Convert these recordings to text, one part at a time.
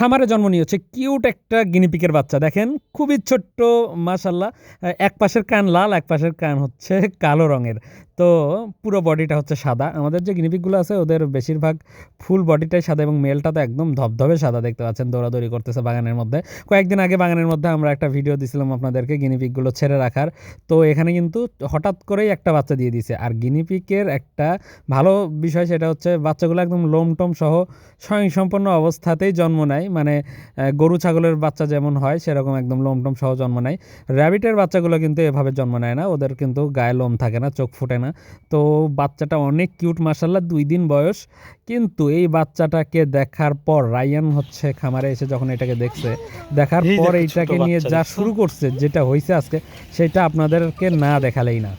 খামারে জন্ম নিয়েছে, কিউট একটা গিনিপিকের বাচ্চা। দেখেন, খুবই ছোট্ট মাশাল্লাহ এক পাশের কান লাল, এক পাশের কান হচ্ছে কালো রঙের। তো পুরো বডিটা হচ্ছে সাদা। আমাদের যে গিনিপিকগুলো আছে, ওদের বেশিরভাগ ফুল বডিটাই সাদা এবং মেলটা তো একদম ধবধবে সাদা দেখতে পাচ্ছেন, দৌড়াদৌড়ি করতেছে বাগানের মধ্যে। কয়েকদিন আগে বাগানের মধ্যে আমরা একটা ভিডিও দিছিলাম আপনাদেরকে গিনিপিকগুলো ছেড়ে রাখার। তো এখানে কিন্তু হঠাৎ করেই একটা বাচ্চা দিয়ে দিছে আর গিনিপিকের একটা ভালো বিষয় সেটা হচ্ছে, বাচ্চাগুলো একদম লোমটম সহ স্বয়ংসম্পন্ন অবস্থাতেই জন্ম নেয়। মানে গরু ছাগলের বাচ্চা যেমন হয় সেরকম একদম লোমটম সহ জন্ম নেয়। র্যাবিটের বাচ্চাগুলো কিন্তু এভাবে জন্ম নেয় না ওদের কিন্তু গায়ে লোম থাকে না চোখ ফুটে না। তো বাচ্চাটা অনেক কিউট মার্শাল্লাহ দুই দিন বয়স। কিন্তু এই বাচ্চাটাকে দেখার পর রায়ান হচ্ছে খামারে এসে যখন এটাকে দেখছে দেখার পর এইটাকে নিয়ে যা শুরু করছে যেটা হয়েছে আজকে সেটা আপনাদেরকে না দেখালেই না।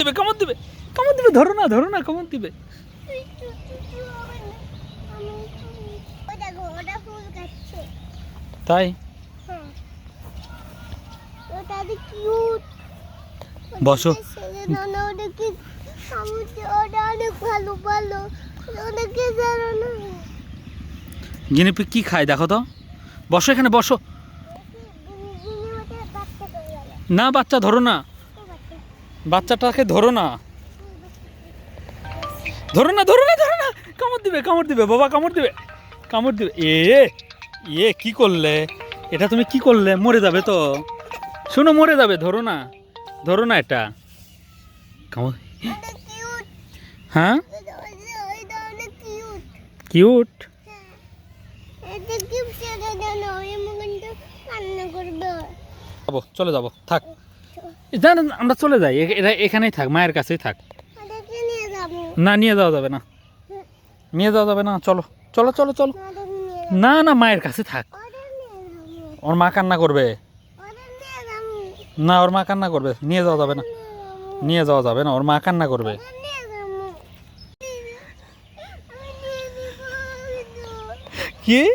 দিবে কামড় দিবে কামড় দিবে ধরো না ধরো না কামড় দিবে ওটা ফুল খাচ্ছে তাই হ্যাঁ ওটা কিউট বসো। না ওটা কি সমুদ্র ওটা অনেক ভালো ভালো ওটাকে জানো না? গিনিপিগ কি খায় দেখো তো? বসো এখানে বসো। না বাচ্চা ধরো না। বাচ্চাটাকে ধরো না। ধরো না ধরো না ধরো না। কামড় দিবে কামড় দিবে বাবা কামড় দিবে। কামড় দিবে। এ এ কি করলে? এটা তুমি কি করলে? মরে যাবে তো। শোনো, মরে যাবে, ধরো না। ধরো না এটা। হ্যাঁ? কিউট। এটা যাব, চলে যাব, থাক। জান আমরা চলে যাই। এ- এরা এখানেই থাক, মায়ের কাছেই থাক। না, নিয়ে যাওয়া যাবে না। নিয়ে যাওয়া যাবে না, চলো। চলো চলো চলো। না না, মায়ের কাছে থাক। ওর মা কান্না করবে। না, ওর মা কান্না করবে। নিয়ে যাওয়া যাবে না। নিয়ে যাওয়া যাবে না, ওর মা কান্না করবে। কি?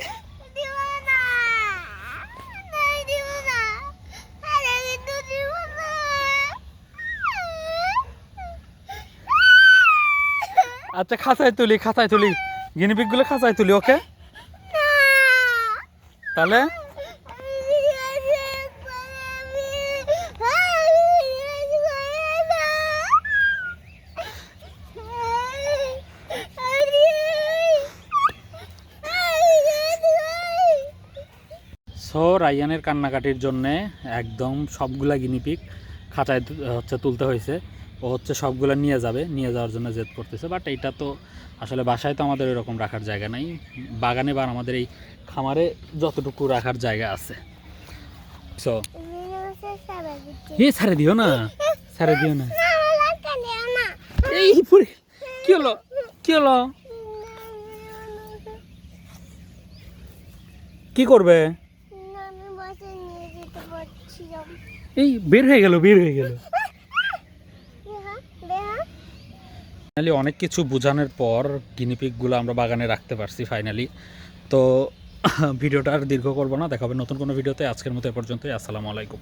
আচ্ছা খাঁচায় তুলি খাঁচায় তুলি। গিনিপিকগুলো খাঁচায় তুলি, ওকে? তাহলে? সো রায়ানের কান্নাকাটির জন্যে একদম সবগুলা গিনিপিক খাঁচায় হচ্ছে তুলতে হয়েছে। ও হচ্ছে সবগুলো নিয়ে যাবে নিয়ে যাওয়ার জন্য জেদ করতেছে। বাট এটা তো আসলে বাসায় তো আমাদের এরকম রাখার জায়গা নাই। বাগানে বা আমাদের এই খামারে যতটুকু রাখার জায়গা আছে। সো এ ছেড়ে দিও না ছেড়ে দিও না। এই পুরি কি হলো? কি হলো? কি করবে? এই বের হয়ে গেল বের হয়ে গেল। ফাইনালি অনেক কিছু বোঝানোর পর গিনিপিকগুলো আমরা বাগানে রাখতে পারছি ফাইনালি তো, ভিডিওটা আর দীর্ঘ করব না দেখাবে নতুন কোনো ভিডিওতে। আজকের মতো এ পর্যন্তই, আসসালামু আলাইকুম।